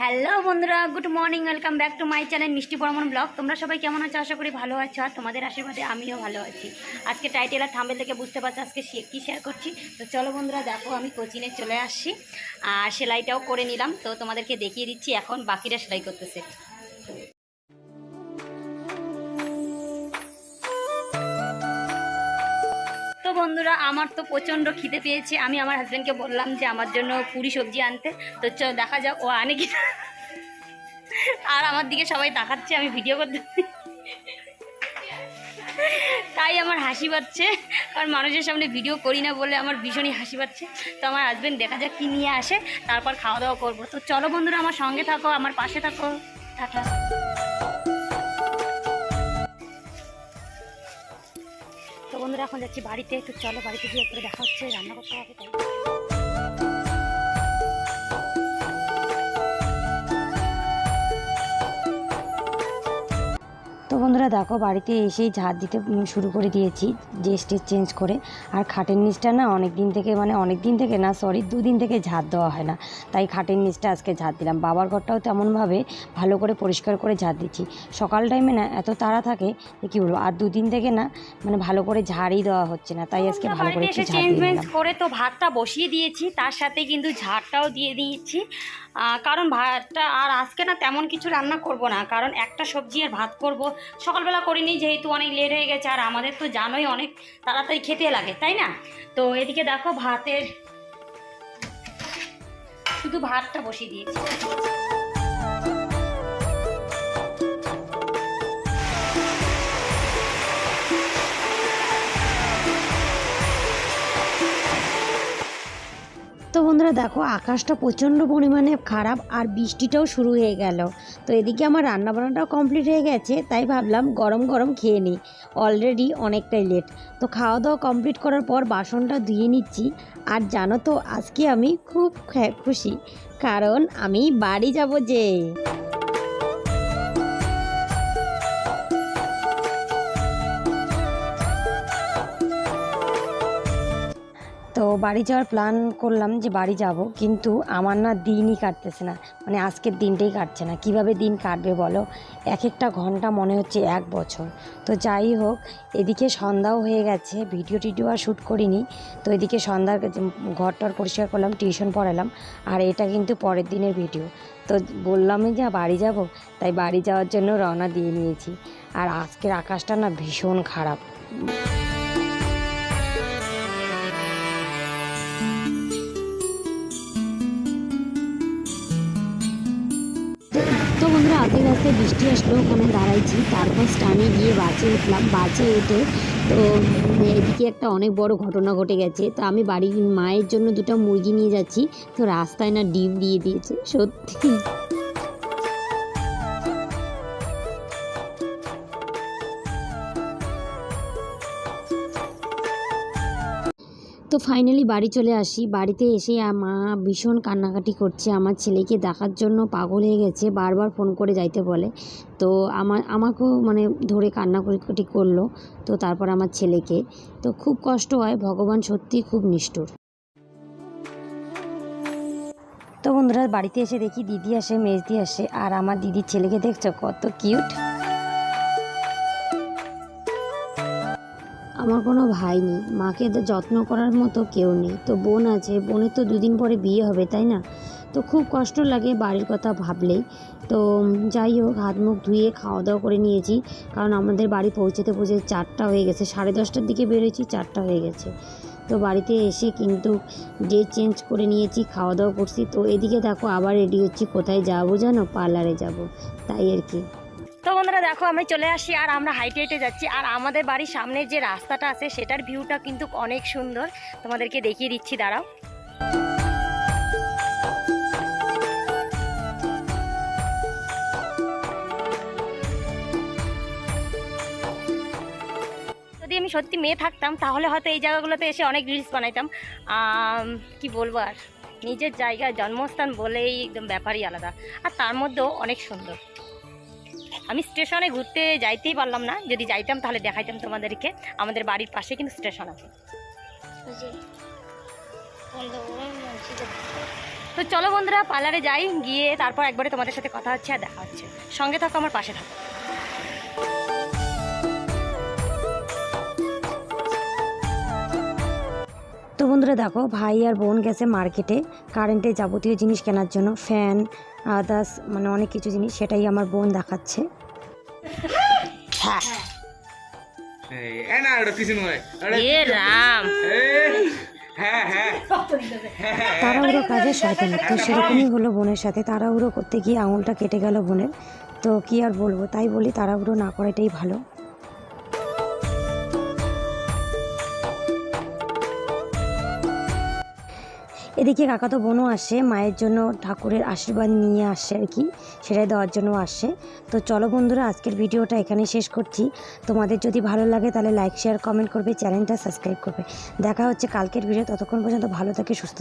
Hello বন্ধুরা, good morning, welcome back to my channel Mishti Barman vlog. তোমরা সবাই কেমন আছো? আশা করি ভালো আছো, আর তোমাদের আশীর্বাদে আমিও ভালো আছি। আজকে টাইটেল আর থাম্বেল থেকে বুঝতে পারছ আজকে কী শেয়ার করছি? তো চলো বন্ধুরা, দেখো আমি কোচিনে চলে আসছি। আর সেলাইটাও করে নিলাম। তো তোমাদেরকে দেখিয়ে দিচ্ছি, এখন বাকিরা সেলাই করতেছে। বন্ধুরা, আমার তো প্রচণ্ড খিদে পেয়েছে। আমি আমার হাজব্যান্ডকে বললাম যে, আমার জন্য পুরি সবজি আনতে। তো চ দেখা যাক, ও আনে কি আর আমার দিকে সবাই তাকাচ্ছে, আমি ভিডিও করতে তাই আমার হাসি পাচ্ছে। কারণ মানুষের সামনে ভিডিও করি না বলে আমার ভীষণই হাসি পাচ্ছে। তো আমার হাজব্যান্ড দেখা যাক কী নিয়ে আসে, তারপর খাওয়া দাওয়া করব। তো চলো বন্ধুরা, আমার সঙ্গে থাকো, আমার পাশে থাকো। টাটা। বন্ধুরা এখন যাচ্ছি বাড়িতে। একটু চলো বাড়িতে গিয়ে একটু দেখা হচ্ছে রান্না করতে হবে বন্ধুরা দেখো বাড়িতে এসেই ঝাড় দিতে শুরু করে দিয়েছি যে স্টেজ চেঞ্জ করে। আর খাটের নিচটা না অনেক দিন থেকে মানে অনেক দিন থেকে না সরি দুদিন থেকে ঝাড় দেওয়া হয় না। তাই খাটের নিচটা আজকে ঝাড় দিলাম। বাবার ঘরটাও তেমনভাবে ভালো করে পরিষ্কার করে ঝাড় দিচ্ছি। সকাল টাইমে না এত তাড়া থাকে যে কী বলব আর দুদিন থেকে না মানে ভালো করে ঝাড়ই দেওয়া হচ্ছে না। তাই আজকে ভালো করে একটু ঝাড় করে তো ভাতটা বসিয়ে দিয়েছি তার সাথে কিন্তু ঝাড়টাও দিয়ে দিয়েছি। কারণ ভাতটা আর আজকে না তেমন কিছু রান্না করব না কারণ একটা সবজি আর ভাত করব সকালবেলা করিনি, যেহেতু অনেক লেট হয়ে গেছে, আর আমাদের তো জানোই অনেক তাড়াতাড়ি খেতে লাগে, তাই না? তো এদিকে দেখো ভাতের, শুধু ভাতটা বসিয়ে দিয়েছি। বন্ধুরা, দেখো, আকাশটা প্রচণ্ড পরিমাণে খারাপ আর বৃষ্টিটাও শুরু হয়ে গেল। তো এদিকে আমার রান্না বান্নাটাও কমপ্লিট হয়ে গেছে, তাই ভাবলাম গরম গরম খেয়ে নিই। অলরেডি অনেকটাই লেট তো খাওয়া দাওয়া কমপ্লিট করার পর বাসনটা ধুয়ে নিচ্ছি। আর জানো তো, আজকে আমি খুব খুশি। কারণ আমি বাড়ি যাব যে। তো বাড়ি যাওয়ার প্ল্যান করলাম যে বাড়ি যাব, কিন্তু আমার না দিনই কাটতেছে না। মানে আজকের দিনটাই কাটছে না। কীভাবে দিন কাটবে বলো? এক একটা ঘণ্টা মনে হচ্ছে এক বছর। তো যাই হোক, এদিকে সন্ধ্যাও হয়ে গেছে। ভিডিও টিডিও আর শ্যুট করিনি। তো এদিকে সন্ধ্যার ঘরটর পরিষ্কার করলাম, টিউশন পড়ালাম। আর এটা কিন্তু পরের দিনের ভিডিও। তো বললামই যে বাড়ি যাব, তাই বাড়ি যাওয়ার জন্য রওনা দিয়ে নিয়েছি। আর আজকের আকাশটা না ভীষণ খারাপ। আধে বৃষ্টি আসলো, ওখানে দাঁড়াইছি। তারপর স্টানে গিয়ে বাসে উঠলাম। বাসে উঠে তো এদিকে একটা অনেক বড় ঘটনা ঘটে গেছে। তো আমি বাড়ির মায়ের জন্য দুটো মুরগি নিয়ে যাচ্ছি। তো রাস্তায় না ডিম দিয়ে দিয়েছে, সত্যি। তো ফাইনালি বাড়ি চলে আসি। বাড়িতে এসে মা ভীষণ কান্নাকাটি করছে। আমার ছেলেকে দেখার জন্য পাগল হয়ে গেছে, বারবার ফোন করে যাইতে বলে। তো আমার আমাকেও মানে ধরে কান্নাকাটি করল, তো তারপর আমার ছেলেকে। তো খুব কষ্ট হয়, ভগবান সত্যি খুব নিষ্ঠুর। তো বন্ধুরা, বাড়িতে এসে দেখি দিদি আসে, মেজদি আসে, আর আমার দিদির ছেলেকে দেখছ কত কিউট আমার কোনো ভাই নেই। মাকে যত্ন করার মতো কেউ নেই। তো বোন আছে। বোনের তো দুদিন পরে বিয়ে হবে, তাই না? তো খুব কষ্ট লাগে বাড়ির কথা ভাবলেই। তো যাই হোক, হাত মুখ ধুয়ে খাওয়া দাওয়া করে নিয়েছি। কারণ আমাদের বাড়ি পৌঁছতে পৌঁছে চারটা হয়ে গেছে। সাড়ে দশটার দিকে বেরোয়েছি, চারটা হয়ে গেছে। তো বাড়িতে এসে কিন্তু যে চেঞ্জ করে নিয়েছি খাওয়া দাওয়া করছি। তো এদিকে দেখো আবার রেডি হচ্ছি। কোথায় যাব জানো? পার্লারে যাব। তাই আর কি। বন্ধুরা দেখো, আমি চলে আসি আর আমরা হাইটে হাইটে যাচ্ছি। আর আমাদের বাড়ির সামনে যে রাস্তাটা আছে, সেটার ভিউটা কিন্তু অনেক সুন্দর। তোমাদেরকে দেখিয়ে দিচ্ছি, দাঁড়াও। যদি আমি সত্যি মেয়ে থাকতাম, তাহলে হয়তো এই জায়গাগুলোতে এসে অনেক রিলস বানাইতাম। কি বলব আর? নিজের জায়গা জন্মস্থান বলেই একদম ব্যাপারই আলাদা। আর তার মধ্যেও অনেক সুন্দর। আমি স্টেশনে ঘুরতে যাইতেই পারলাম না। যদি যাইতাম তাহলে দেখাইতাম তোমাদেরকে। আমাদের বাড়ির পাশে কিন্তু স্টেশন আছে। তো চলো বন্ধুরা পার্লারে যাই গিয়ে তারপর একবারে তোমাদের সাথে কথা হচ্ছে আর দেখা হচ্ছে। সঙ্গে থাকো আমার পাশে থাকো। তো বন্ধুরা দেখো ভাই আর বোন গেছে মার্কেটে কারেন্টের যাবতীয় জিনিস কেনার জন্য ফ্যান আদার্স মানে অনেক কিছু জিনিস সেটাই আমার বোন দেখাচ্ছে। তাড়াহুড়ো কাজে শয়তানি তো সেরকমই হলো বোনের সাথে। তাড়াহুড়ো করতে গিয়ে আঙুলটা কেটে গেল বোনের। তো কি আর বলব তাই বলি তাড়াহুড়ো না করাটাই ভালো। এদিকে কাকা তো বোনও আসে, মায়ের জন্য ঠাকুরের আশীর্বাদ নিয়ে আসে আর কি, সেটাই দেওয়ার জন্য আসে। তো চলো বন্ধুরা, আজকের ভিডিওটা এখানে শেষ করছি। তোমাদের যদি ভালো লাগে তাহলে লাইক শেয়ার কমেন্ট করবে চ্যানেলটা সাবস্ক্রাইব করবে। দেখা হচ্ছে কালকের ভিডিও, ততক্ষণ পর্যন্ত ভালো থাকে সুস্থ